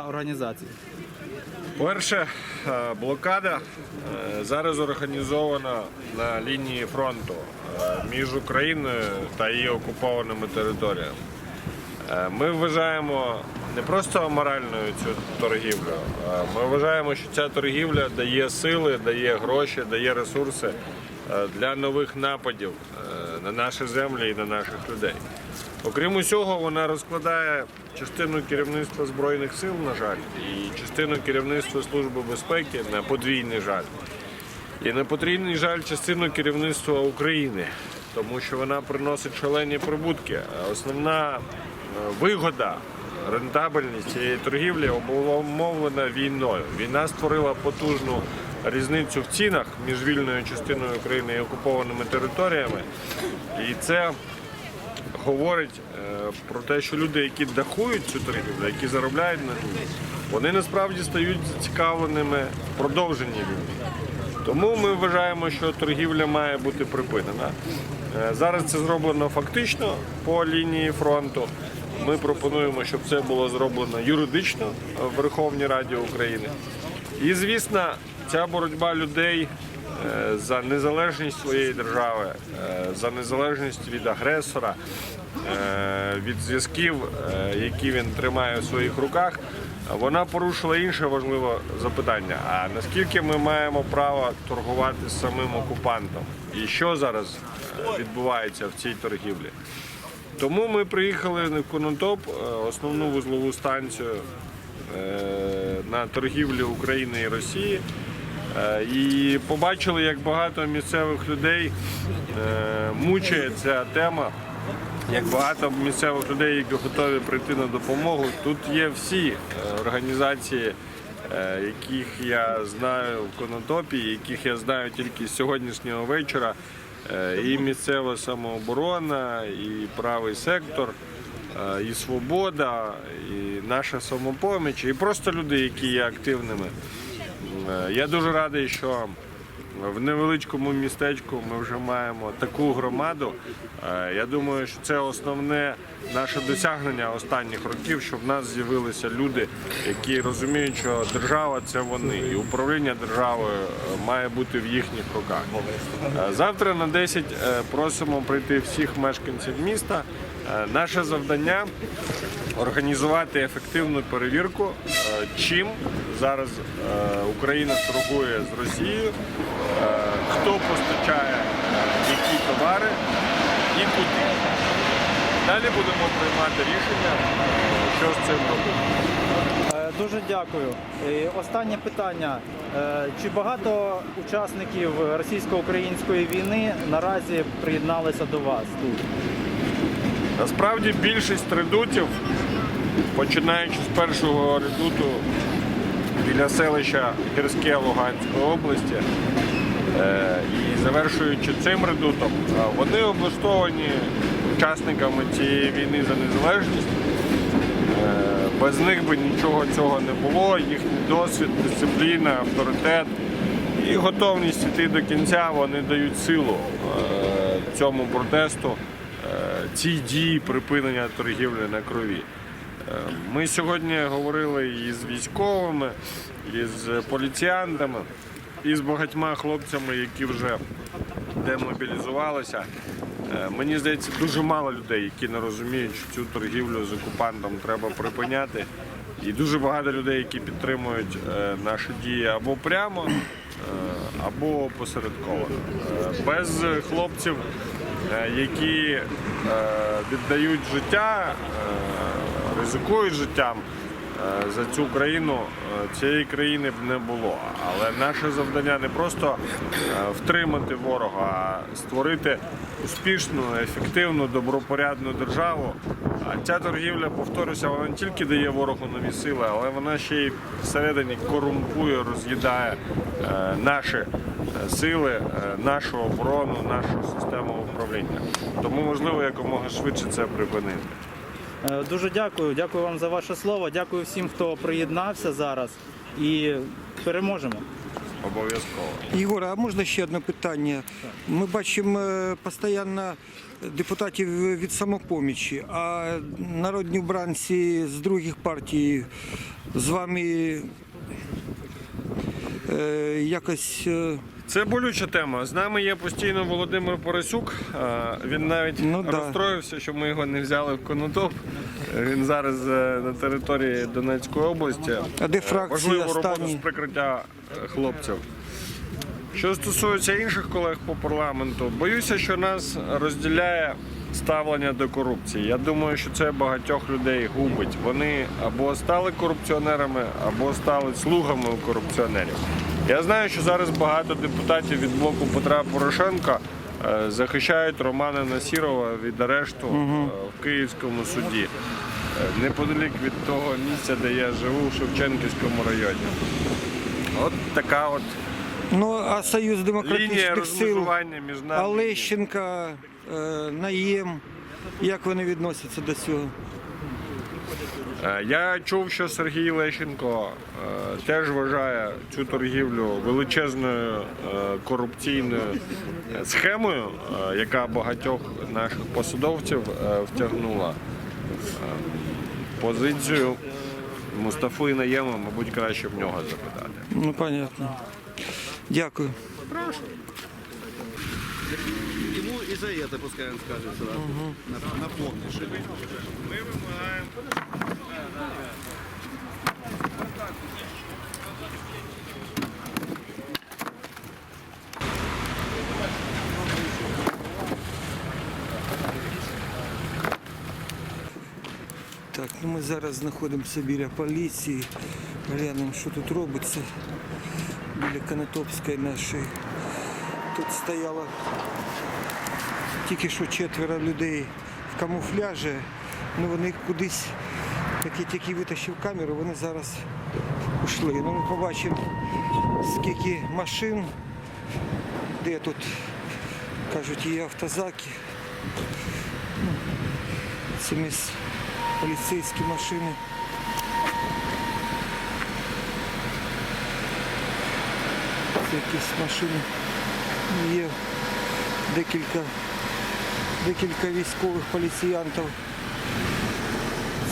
організації. Перше, е, блокада е, зараз організована на лінії фронту е, між Україною та її окупованими територіями. Ми вважаємо не просто аморальною цю торгівлю, ми вважаємо, що ця торгівля дає сили, дає гроші, дає ресурси для нових нападів на наші землі і на наших людей. Окрім усього, вона розкладає частину керівництва Збройних сил, на жаль, і частину керівництва Служби безпеки на подвійний жаль. І на потрійний жаль частину керівництва України, тому що вона приносить шалені прибутки. Основна е, вигода, рентабельність цієї торгівлі обумовлена війною. Війна створила потужну різницю в цінах між вільною частиною України і окупованими територіями. І це говорить е, про те, що люди, які дахують цю торгівлю, які заробляють на ній, вони насправді стають зацікавленими в продовженні війни. Тому ми вважаємо, що торгівля має бути припинена. Е, Зараз це зроблено фактично по лінії фронту. Ми пропонуємо, щоб це було зроблено юридично в Верховній Раді України. І, звісно, ця боротьба людей за незалежність своєї держави, е, за незалежність від агресора, е, від зв'язків, е, які він тримає в своїх руках, вона порушила інше важливе запитання. А наскільки ми маємо право торгувати з самим окупантом? І що зараз е, відбувається в цій торгівлі? Тому ми приїхали в Конотоп, е, основну вузлову станцію е, на торгівлю України і Росії. Е, І побачили, як багато місцевих людей е, мучає ця тема, як багато місцевих людей, які готові прийти на допомогу. Тут є всі е, організації, яких я знаю в Конотопі, яких я знаю тільки з сьогоднішнього вечора. І місцева самооборона, і правий сектор, і свобода, і наша самопоміч, і просто люди, які є активними. Е, Я дуже радий, що в невеличкому містечку ми вже маємо таку громаду. Е, Я думаю, що це основне наше досягнення останніх років, що в нас з'явилися люди, які розуміють, що держава це вони, і управління державою е, має бути в їхніх руках. Завтра на 10 е, просимо прийти всіх мешканців міста. Е, Наше завдання організувати ефективну перевірку, е, чим зараз е, Україна торгує з Росією, хто постачає які товари і куди. Далі будемо приймати рішення, що з цим робити. Дуже дякую. І Останнє питання. Чи багато учасників російсько-української війни наразі приєдналися до вас тут? Насправді більшість редутів, починаючи з першого редуту біля селища Гірське Луганської області е, і завершуючи цим редутом, е, вони облаштовані учасниками цієї війни за незалежність. Е, Без них би нічого цього не було. Їхній досвід, дисципліна, авторитет і готовність йти до кінця вони дають силу цьому протесту, цій дії припинення торгівлі на крові. Е, Ми сьогодні говорили і з військовими, і з поліціянтами, і з багатьма хлопцями, які вже демобілізувалися. Е, Мені здається, дуже мало людей, які не розуміють, що цю торгівлю з окупантом треба припиняти. І дуже багато людей, які підтримують е, наші дії або прямо, або посередковано. Е, Без хлопців, які е, віддають життя, е, ризикують життям. е, за цю країну, е, цієї країни б не було. Але наше завдання не просто е, втримати ворога, а створити успішну, ефективну, добропорядну державу. А ця торгівля, повторюся, вона не тільки дає ворогу нові сили, але вона ще й всередині корумпує, роз'їдає е, наші е, сили, е, нашу оборону, нашу систему управління. Тому можливо якомога швидше це припинити. Е, Дуже дякую. Дякую вам за ваше слово. Дякую всім, хто приєднався зараз. І переможемо. Обов'язково. Єгор, а можна ще одне питання? Ми бачимо е, постійно депутатів від самопомічі, а народні бранці з других партій з вами якось. е, Це болюча тема. З нами є постійно Володимир Поросюк. Е, Він навіть Ну, да. розстроївся, що ми його не взяли в Конотоп. Е, Він зараз е, на території Донецької області. А де Е, фракції Важливу роботу з прикриття е, хлопців. Що стосується інших колег по парламенту, боюся, що нас розділяє ставлення до корупції. Я думаю, що це багатьох людей губить. Вони або стали корупціонерами, або стали слугами корупціонерів. Я знаю, що зараз багато депутатів від блоку Петра Порошенка е, захищають Романа Насірова від арешту е, в Київському суді, е, неподалік від того місця, де я живу, в Шевченківському районі. От така от Ну, а Союз лінія демократичних сил, розмежування між нами. а Е, Наєм, як вони відносяться до цього? Е, Я чув, що Сергій Лещенко е, теж вважає цю торгівлю величезною корупційною схемою, яка багатьох наших посадовців втягнула. Позицію Мустафи Наєма, мабуть, краще в нього запитати. Ну, понятно. Дякую. Ему и за это пускай он скажет сразу. Нап- Напомнишь ему. Ми вимагаємо Так, ну ми зараз знаходимося біля поліції. Глянемо, що тут робиться. Біля Конотопської нашої. Тут стояло тільки що четверо людей в камуфляжі. Ну вони кудись, як я тільки витащив камеру, вони зараз ушли. Ну ми побачимо, скільки машин, де тут кажуть є автозаки. Це міс поліцейські машини. Якісь машини. Ну, Є декілька, декілька військових поліціянтів.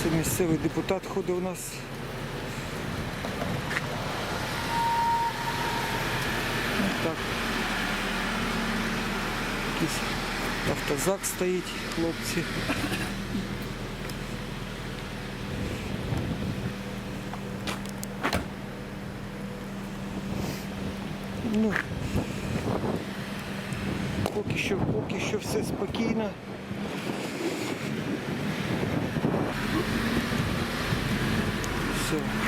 Це місцевий депутат ходить у нас. Так. Якийсь автозак стоїть, хлопці. Ну, поки що, поки що все спокійно. Все.